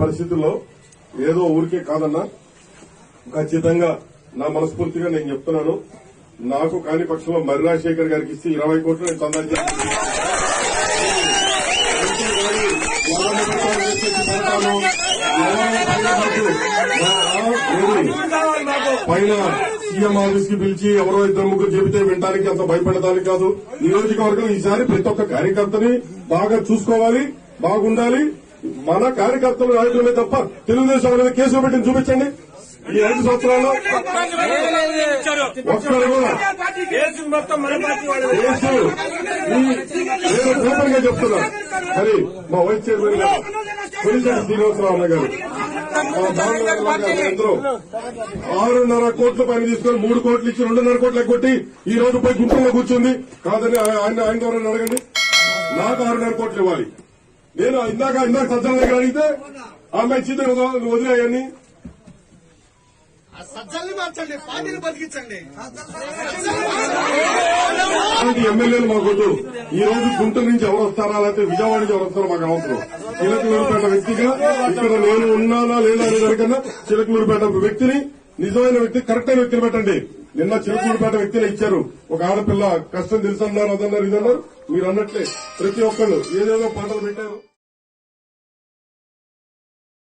పరిస్థితుల్లో ఏదో ఊరికే కాదన్నా ఖచ్చితంగా నా మనస్ఫూర్తిగా నేను చెప్తున్నాను. నాకు కాని పక్షంలో మర్రి రాజశేఖర్ గారికి ఇస్తే ఇరవై కోట్లు నేను చందా పైన పైన సీఎం ఆఫీస్కి పిలిచి ఎవరో ఇద్దరు ముగ్గురు చెబితే వినడానికి అంత భయపడటానికి కాదు. నియోజకవర్గం ఈసారి ప్రతి ఒక్క కార్యకర్తని బాగా చూసుకోవాలి బాగుండాలి. మన కార్యకర్తలు నాయకులమే తప్ప తెలుగుదేశం మీద కేసులు పెట్టి చూపించండి. ఈ ఐదు సంవత్సరాల్లో ఒక్కరు కూడా నేను ఓపెన్గా చెప్తున్నా. మరి మా వైస్ చైర్మన్ గారు కొలిశెట్టి శ్రీనివాసరావు అన్న గారు ఆరున్నర కోట్ల పైన తీసుకొని మూడు కోట్లు ఇచ్చి రెండున్నర కోట్లు ఎగ్గొట్టి ఈ రోజు పోయి గుంటూరులో కూర్చుంది. కాదని ఆయన ఆయన ద్వారా అడగండి? నాకు ఆరున్నర కోట్లు ఇవ్వాలి. నేను ఇందాక ఇందాక సజ్జన దగ్గర అడిగితే ఆమె ఇచ్చింది వదిలేయని సజ్జల్ని మార్చండి పార్టీని బతికించండి. ఎమ్మెల్యేలు మాకొద్దు ఈ రోజు గుంటూరు నుంచి ఎవరు వస్తారా లేకపోతే విజయవాడ నుంచి ఎవరు వస్తారో మాకు అవసరం. చిలకలూరుపేట వ్యక్తిగా ఇక్కడ నేను ఉన్నానా లేదా అనే దానికన్నా చిలకలూరుపేట వ్యక్తిని నిజమైన వ్యక్తి కరెక్ట్ అయిన వ్యక్తిని పెట్టండి. నిన్న చిలకలూరుపేట వ్యక్తిని ఇచ్చారు. ఒక ఆడపిల్ల కష్టం తెలుసన్నారు అదన్నారు ఇదన్నారు. మీరు అన్నట్లే ప్రతి ఒక్కళ్ళు ఏదేదో పాటలు పెట్టారు.